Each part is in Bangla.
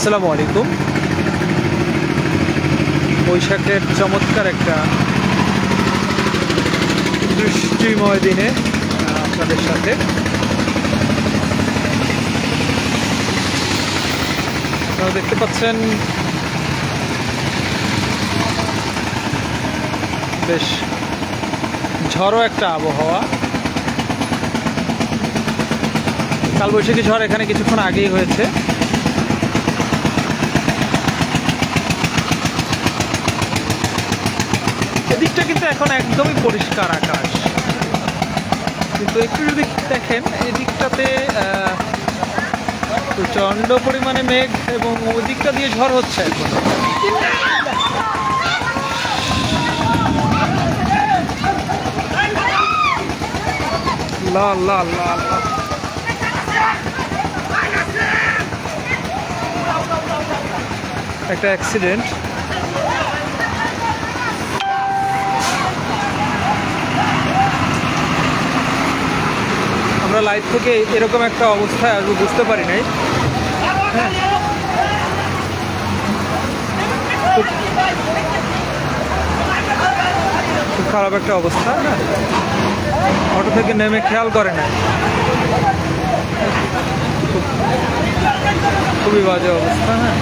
আসসালামু আলাইকুম। বৈশাখের চমৎকার একটা বৃষ্টিময় দিনে আপনাদের সাথে। আপনারা দেখতে পাচ্ছেন, বেশ ঝড়ো একটা আবহাওয়া। কালবৈশাখী ঝড় এখানে কিছুক্ষণ আগেই হয়েছে। এদিকটা কিন্তু এখন একদমই পরিষ্কার আকাশ। কিন্তু একটু যদি দেখেন, এদিকটাতে প্রচণ্ড পরিমাণে মেঘ এবং ওদিকটা দিয়ে ঝড় হচ্ছে এখন। একটা অ্যাক্সিডেন্ট। আমরা লাইভ থেকে এরকম একটা অবস্থায় আসব বুঝতে পারি নাই। খুব- খারাপ একটা অবস্থা অটো থেকে নেমে খেয়াল করে না খুবই বাজে অবস্থা হ্যাঁ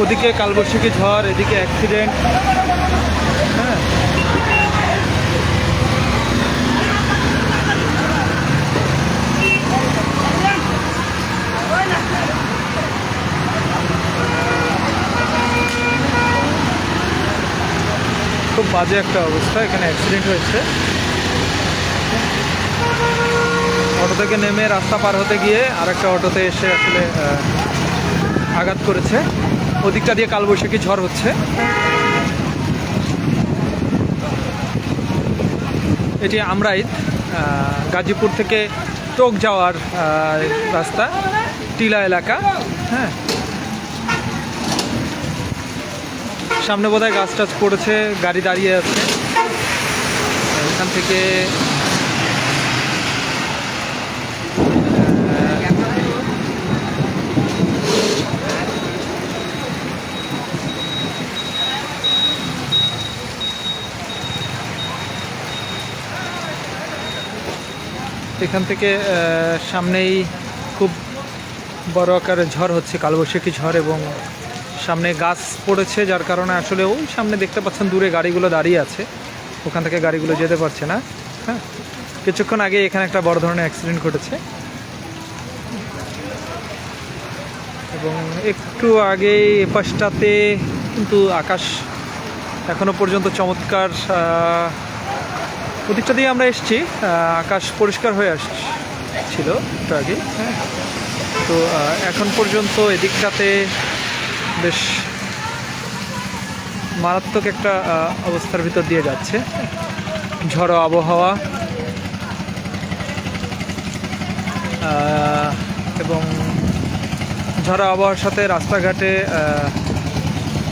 ওদিকে কালবৈশাখী ঝড়, এদিকে অ্যাক্সিডেন্ট খুব বাজে একটা অবস্থা, এখানে অ্যাক্সিডেন্ট হয়েছে। অটো থেকে নেমে রাস্তা পার হতে গিয়ে আরেকটা অটোতে এসে আসলে আঘাত করেছে। ওদিকটা দিয়ে কালবৈশাখী ঝড় হচ্ছে। এটি আমরাইত গাজীপুর থেকে টোক যাওয়ার রাস্তা, টিলা এলাকা হ্যাঁ। সামনে বোধহয় গাছ টাছ পড়েছে, গাড়ি দাঁড়িয়ে আছে। এখান থেকে এখান থেকে সামনেই খুব বড় আকারের ঝড় হচ্ছে, কালবৈশাখী ঝড় এবং সামনে গাছ পড়েছে, যার কারণে আসলে ওই সামনে দেখতে পাচ্ছেন দূরে গাড়িগুলো দাঁড়িয়ে আছে। ওখান থেকে গাড়িগুলো যেতে পারছে না। হ্যাঁ কিছুক্ষণ আগে এখানে একটা বড় ধরনের অ্যাক্সিডেন্ট ঘটেছে। এবং একটু আগে এ পাশটাতে কিন্তু আকাশ এখনও পর্যন্ত চমৎকার ওদিকটা দিয়ে আমরা এসেছি আকাশ পরিষ্কার হয়ে আসছিল একটু আগে। হ্যাঁ তো এখন পর্যন্ত এদিকটাতে বেশ মারাত্মক একটা অবস্থার ভিতর দিয়ে যাচ্ছে। ঝড়ো আবহাওয়া। এবং ঝড়ো আবহাওয়ার সাথে রাস্তাঘাটে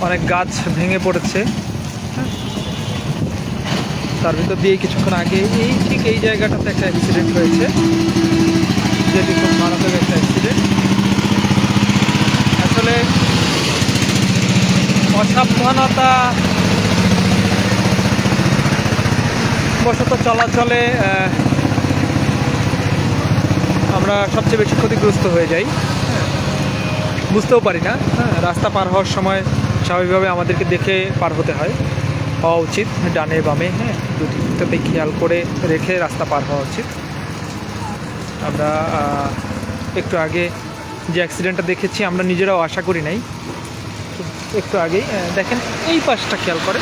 অনেক গাছ ভেঙে পড়েছে। তার ভিতর দিয়ে কিছুক্ষণ আগে এই ঠিক এই জায়গাটাতে একটা অ্যাক্সিডেন্ট হয়েছে। যেটি খুব মারাত্মক একটা অ্যাক্সিডেন্ট আসলে অসাবধানতা বশত চলাচলে আমরা সবচেয়ে বেশি ক্ষতিগ্রস্ত হয়ে যাই। বুঝতেও পারি না হ্যাঁ রাস্তা পার হওয়ার সময় স্বাভাবিকভাবে আমাদেরকে দেখে পার হতে হয়। হওয়া উচিত, ডানে বামে হ্যাঁ দুদিকটাতে খেয়াল করে রেখে রাস্তা পার হওয়া উচিত। আমরা একটু আগে যে অ্যাক্সিডেন্টটা দেখেছি, আমরা নিজেরাও আশা করি নাই। একটু আগেই দেখেন এই পাশটা খেয়াল করে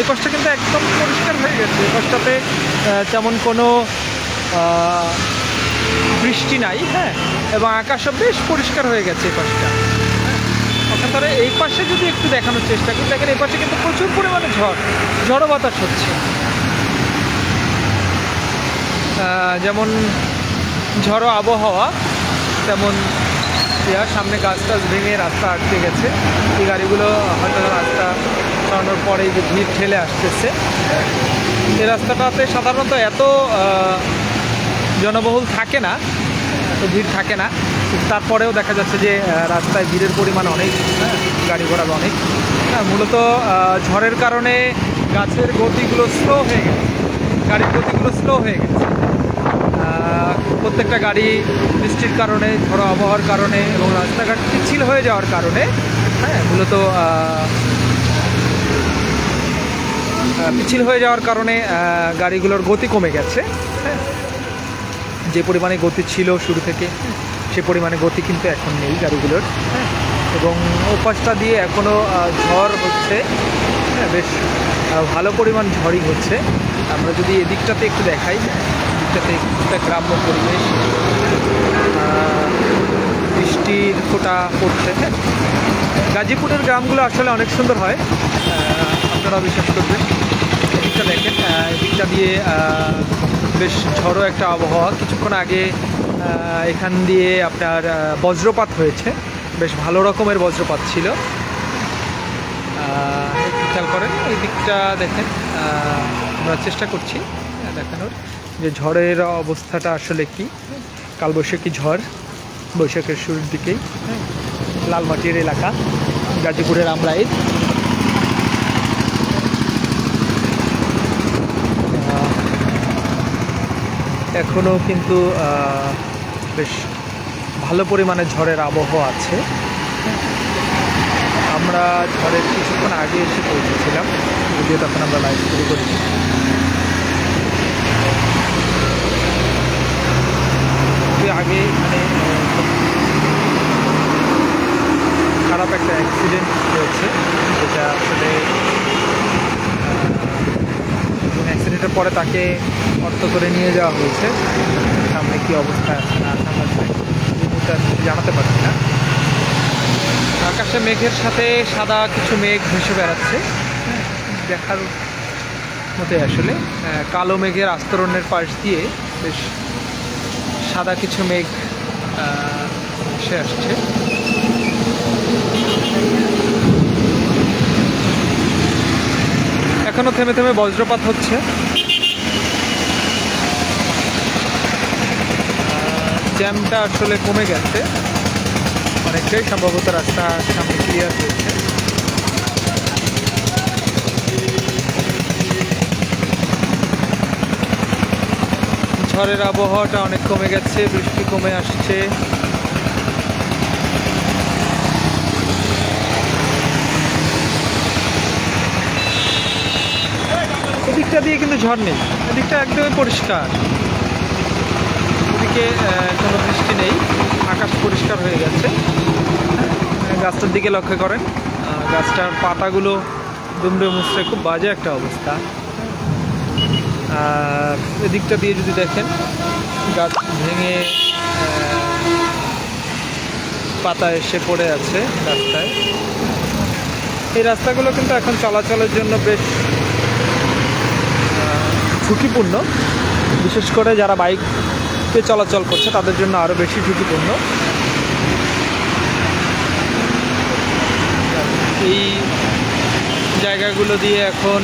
এই পাশটা কিন্তু একদম পরিষ্কার হয়ে গেছে। এই পাশটাতে তেমন কোনো বৃষ্টি নাই হ্যাঁ? এবং আকাশও বেশ পরিষ্কার হয়ে গেছে এই পাশটা। ধরে এই পাশে যদি একটু দেখানোর চেষ্টা করি, দেখেন এই পাশে কিন্তু প্রচুর পরিমাণে ঝড়, ঝড়ো বাতাস হচ্ছে। যেমন ঝড়ো আবহাওয়া, তেমন ইয়া সামনে গাছ টাছ ভেঙে রাস্তা আটকে গেছে। এই গাড়িগুলো হয়তো রাস্তা সরানোর পরে যে ভিড় ঠেলে আসতেছে। এই রাস্তাটাতে সাধারণত এত জনবহুল থাকে না, এত ভিড় থাকে না। তারপরেও দেখা যাচ্ছে যে রাস্তায় ভিড়ের পরিমাণ অনেক, গাড়ি ঘোড়ার অনেক। হ্যাঁ মূলত ঝড়ের কারণে গাছের গতিগুলো স্লো হয়ে গেছে। গাড়ির গতিগুলো স্লো হয়ে গেছে। প্রত্যেকটা গাড়ি বৃষ্টির কারণে, ঝড়ো আবহাওয়ার কারণে এবং রাস্তাঘাট পিচ্ছিল হয়ে যাওয়ার কারণে হ্যাঁ মূলত পিছিল হয়ে যাওয়ার কারণে গাড়িগুলোর গতি কমে গেছে হ্যাঁ। যে পরিমাণে গতি ছিল শুরু থেকে, সে পরিমাণে গতি কিন্তু এখন নেই গাড়িগুলোর হ্যাঁ। এবং ওপাশটা দিয়ে এখনও ঝড় হচ্ছে হ্যাঁ বেশ ভালো পরিমাণ ঝড়ই হচ্ছে। আমরা যদি এদিকটাতে একটু দেখাই। এদিকটাতে একটা গ্রাম্য পরিবেশ। বৃষ্টির ফোঁটা পড়ছে হ্যাঁ? গাজীপুরের গ্রামগুলো আসলে অনেক সুন্দর হয়। আপনারা বিশ্বাস করবেন। এদিকটা দেখেন এদিকটা দিয়ে বেশ ঝড়ো একটা আবহাওয়া। কিছুক্ষণ আগে এখান দিয়ে আপনার বজ্রপাত হয়েছে। বেশ ভালো রকমের বজ্রপাত ছিল। খেয়াল করেন এই দিকটা দেখেন আমরা চেষ্টা করছি দেখানোর। যে ঝড়ের অবস্থাটা আসলে কি? কালবৈশাখী ঝড়, বৈশাখের শুরুর দিকেই। লালমাটির এলাকা, গাজীপুরের আমরাই এখনও কিন্তু বেশ ভালো পরিমাণে ঝড়ের আবহাওয়া আছে। আমরা ঝড়ের কিছুক্ষণ আগে এসে পৌঁছেছিলাম। যদিও তখন আমরা লাইভ শুরু করেছি আগে মানে খারাপ একটা অ্যাক্সিডেন্ট হয়েছে, যেটা আসলে অ্যাক্সিডেন্টের পরে তাকে অর্থ করে নিয়ে যাওয়া হয়েছে। সামনে কী অবস্থা আছে না আছে জানাতে পারছি না। আকাশে মেঘের সাথে সাদা কিছু মেঘ ভেসে বেড়াচ্ছে। দেখার মতে আসলে কালো মেঘের আস্তরণের পাশ দিয়ে বেশ সাদা কিছু মেঘ ভেসে আসছে। এখনও থেমে থেমে বজ্রপাত হচ্ছে। জ্যামটা আসলে কমে গেছে। অনেকটাই সম্ভবত রাস্তা সামনে ক্লিয়ার হয়েছে। ঝড়ের আবহাওয়াটা অনেক কমে গেছে, বৃষ্টি কমে আসছে। এদিকটা দিয়ে কিন্তু ঝড় নেই, এদিকটা একদমই পরিষ্কার। এদিকে কোনো বৃষ্টি নেই, আকাশ পরিষ্কার হয়ে গেছে। গাছটার দিকে লক্ষ্য করেন গাছটার পাতাগুলো দুমড়ে মুচড়ে, খুব বাজে একটা অবস্থা। আর এদিকটা দিয়ে যদি দেখেন, গাছ ভেঙে পাতা এসে পড়ে আছে রাস্তায়। এই রাস্তাগুলো কিন্তু এখন চলাচলের জন্য বেশ ঝুঁকিপূর্ণ। বিশেষ করে যারা বাইকে চলাচল করছে, তাদের জন্য আরও বেশি ঝুঁকিপূর্ণ। এই জায়গাগুলো দিয়ে এখন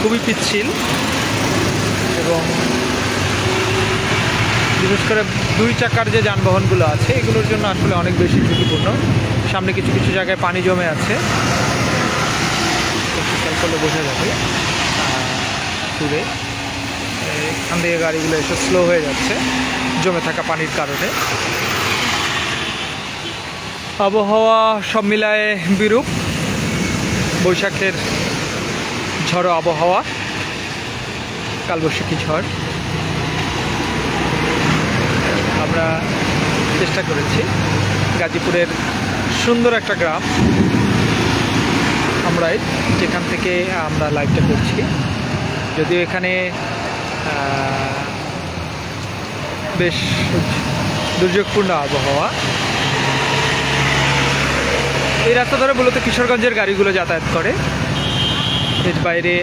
খুবই পিচ্ছিল। এবং বিশেষ করে দুই চাকার যে যানবাহনগুলো আছে, এগুলোর জন্য আসলে অনেক বেশি ঝুঁকিপূর্ণ। সামনে কিছু কিছু জায়গায় পানি জমে আছে। করলে বোঝা যাবে। দূরে। এখান থেকে গাড়িগুলো এসে স্লো হয়ে যাচ্ছে, জমে থাকা পানির কারণে। আবহাওয়া সব মিলায়ে বিরূপ। বৈশাখের ঝড়ো আবহাওয়া। কালবৈশাখী ঝড়। আমরা চেষ্টা করেছি। গাজীপুরের সুন্দর একটা গ্রাম। আমরাই যেখান থেকে আমরা লাইভটা করছি। যদিও এখানে বেশ দুর্যোগপূর্ণ আবহাওয়া। এই রাস্তা ধরে মূলত কিশোরগঞ্জের গাড়িগুলো যাতায়াত করে। এর বাইরে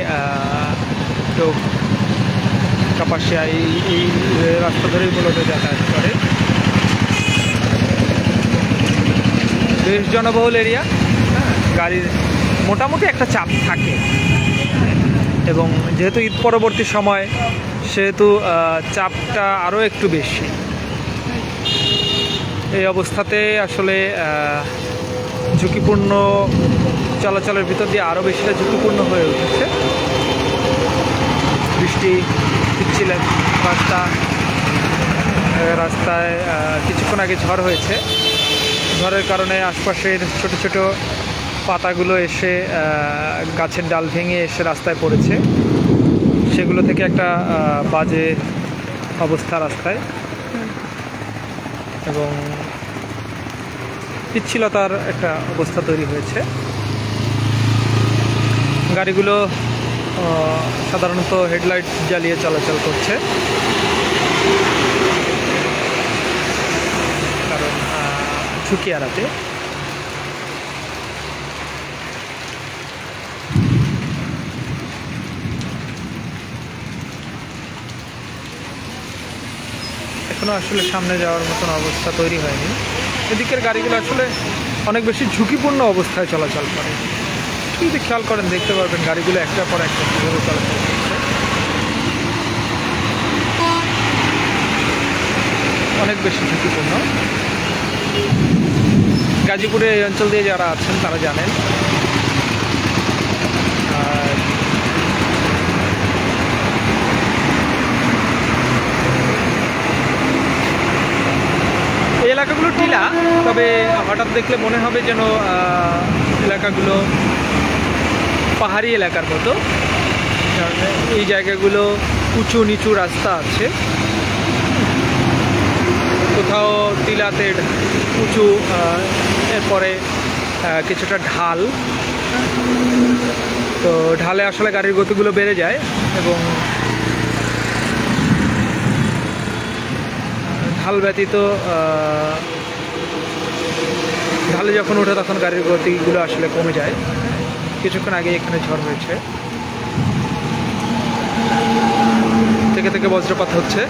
তো কাপাসিয়া এই এই রাস্তা ধরেই মূলত যাতায়াত করে। বেশ জনবহুল এরিয়া। হ্যাঁ গাড়ির মোটামুটি একটা চাপ থাকে। এবং যেহেতু ঈদ পরবর্তী সময়, সেহেতু চাপটা আরও একটু বেশি। এই অবস্থাতে আসলে ঝুঁকিপূর্ণ চলাচলের ভিতর দিয়ে আরও বেশিটা ঝুঁকিপূর্ণ হয়ে উঠেছে। বৃষ্টি পিচ্ছিল রাস্তা রাস্তায় কিছুক্ষণ আগে ঝড় হয়েছে। ঝড়ের কারণে আশপাশের ছোট ছোট পাতাগুলো এসে গাছের ডাল ভেঙে এসে রাস্তায় পড়েছে। সেগুলো থেকে একটা বাজে অবস্থা রাস্তায়। এবং পিচ্ছিলতার একটা অবস্থা তৈরি হয়েছে। গাড়িগুলো সাধারণত হেডলাইট জ্বালিয়ে চলাচল করছে। কারণ ঝুঁকি এড়াতে। এখনও আসলে সামনে যাওয়ার মতন অবস্থা তৈরি হয়নি। এদিকের গাড়িগুলো আসলে অনেক বেশি ঝুঁকিপূর্ণ অবস্থায় চলাচল করে। যদি খেয়াল করেন, দেখতে পারবেন গাড়িগুলো একটা পর একটা কীভাবে চলাচল অনেক বেশি ঝুঁকিপূর্ণ। গাজীপুরে এই অঞ্চল দিয়ে যারা আছেন, তারা জানেন। এই এলাকাগুলো টিলা, তবে হঠাৎ দেখলে মনে হবে যেন এলাকাগুলো পাহাড়ি এলাকার মতো। এই জায়গাগুলো উঁচু নিচু রাস্তা আছে। কোথাও টিলাতে উঁচু এরপরে কিছুটা ঢাল। তো ঢালে আসলে গাড়ির গতিগুলো বেড়ে যায় এবং ঢাল ব্যতীত ঢালে যখন ওঠে তখন গাড়ির গতিগুলো আসলে কমে যায়। কিছুক্ষণ আগে এখানে ঝড় হয়েছে। থেকে থেকে বজ্রপাত হচ্ছে।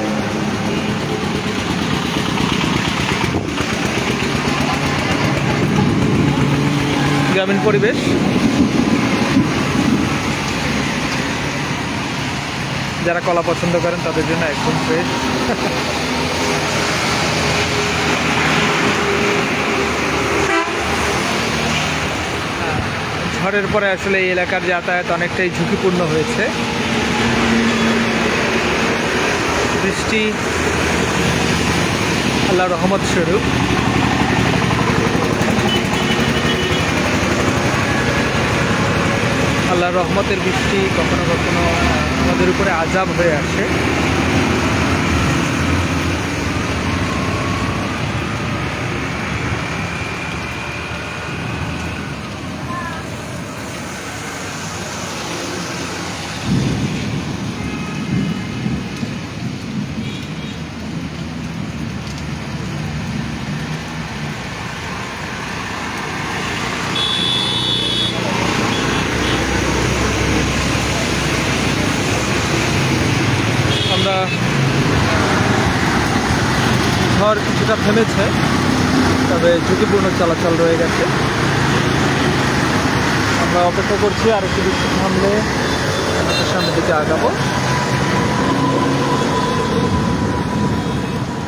গ্রামীণ পরিবেশ। যারা কলা পছন্দ করেন তাদের জন্য একদম ফ্রেশ ঝড়ের পরে আসলে এই এলাকার যাতায়াত অনেকটাই ঝুঁকিপূর্ণ হয়েছে। বৃষ্টি আল্লাহ রহমত স্বরূপ। আল্লাহ রহমতের বৃষ্টি কখনো কখনো আমাদের উপরে আজাব হয়ে আসে আমরা ঝড় কিছুটা থেমেছে, তবে ঝুঁকিপূর্ণ চলাচল রয়ে গেছে। আমরা অপেক্ষা করছি আর একটু বৃষ্টি থামলে সামনের দিকে আগাবো।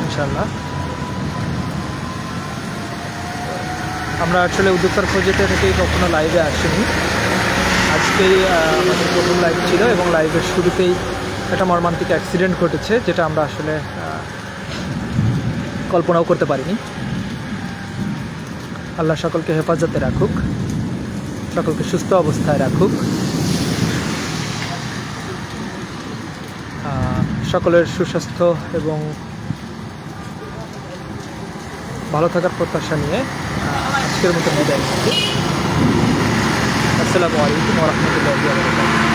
ইনশাল্লাহ আমরা আসলে উদ্যোক্তার প্রজেক্টে থেকেই কখনো লাইভে আসিনি। আজকেই আমাদের প্রথম লাইভ ছিল এবং লাইভের শুরুতেই একটা মর্মান্তিক অ্যাক্সিডেন্ট ঘটেছে, যেটা আমরা আসলে কল্পনাও করতে পারিনি। আল্লাহ সকলকে হেফাজতে রাখুক, সকলকে সুস্থ অবস্থায় রাখুক। সকলের সুস্বাস্থ্য এবং ভালো থাকার প্রত্যাশা নিয়ে আজকের মতো বিদায় আসসালামু আলাইকুম রহমতুল্লাহ